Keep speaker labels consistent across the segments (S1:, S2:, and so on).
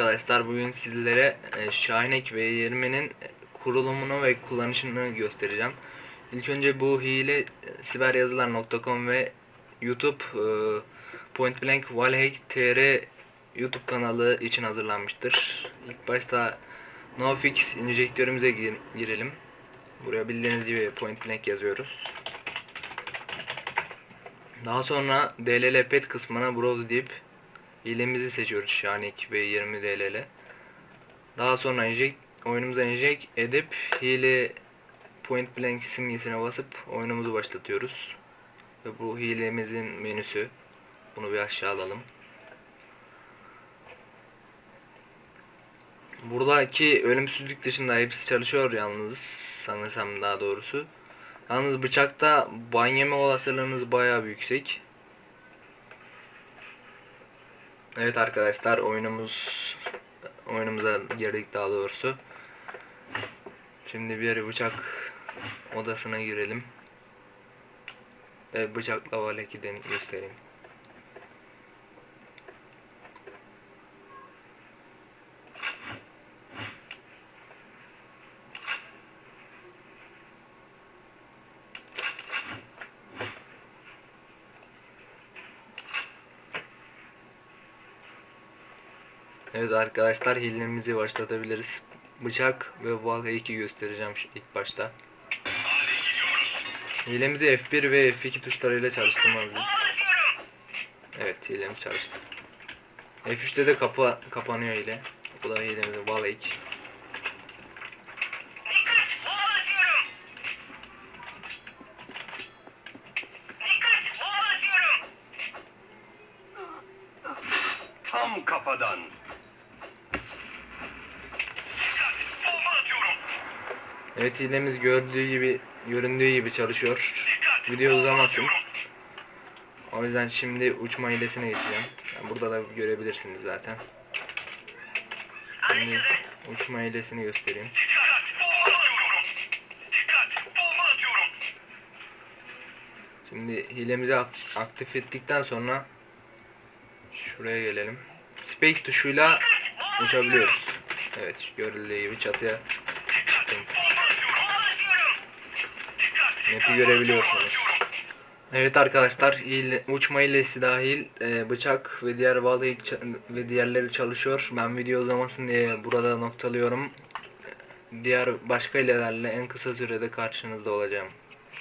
S1: Arkadaşlar. Bugün sizlere e, Şahinek V20'nin kurulumunu ve kullanışını göstereceğim. İlk önce bu hile e, siberyazılar.com ve YouTube e, Point Blank Wallhack TR YouTube kanalı için hazırlanmıştır. İlk başta NoFix injektörümüze gir- girelim. Buraya bildiğiniz gibi Point Blank yazıyoruz. Daha sonra DLL pet kısmına browse deyip hilemizi seçiyoruz Şanik ve 20 DLL. Daha sonra inject, oyunumuza inject edip hile point blank simgesine basıp oyunumuzu başlatıyoruz. Ve bu hilemizin menüsü. Bunu bir aşağı alalım. Buradaki ölümsüzlük dışında hepsi çalışıyor yalnız sanırsam daha doğrusu. Yalnız bıçakta ban yeme olasılığımız bayağı yüksek. Evet arkadaşlar oyunumuz oyunumuza girdik daha doğrusu. Şimdi bir bıçak odasına girelim. Ve bıçakla valekiden göstereyim. Evet arkadaşlar hilemizi başlatabiliriz. Bıçak ve Wall 2 göstereceğim ilk başta. Hilemizi F1 ve F2 tuşlarıyla çalıştırmalıyız. Evet hilemiz çalıştı. F3'te de kapı kapanıyor hile. Bu da hilemizin Wall 2.
S2: Tam kafadan.
S1: Evet hilemiz gördüğü gibi göründüğü gibi çalışıyor. Video uzamasın. O yüzden şimdi uçma hilesine geçeceğim. Yani burada da görebilirsiniz zaten. Şimdi uçma hilesini göstereyim. Şimdi hilemizi ak- aktif ettikten sonra şuraya gelelim. Spake tuşuyla uçabiliyoruz. Evet görüldüğü gibi çatıya çıktım. Map'i görebiliyorsunuz. Evet arkadaşlar uçma hilesi dahil e, bıçak ve diğer bağlı ve diğerleri çalışıyor. Ben video uzamasın diye burada noktalıyorum. Diğer başka hilelerle en kısa sürede karşınızda olacağım.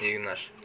S1: İyi günler.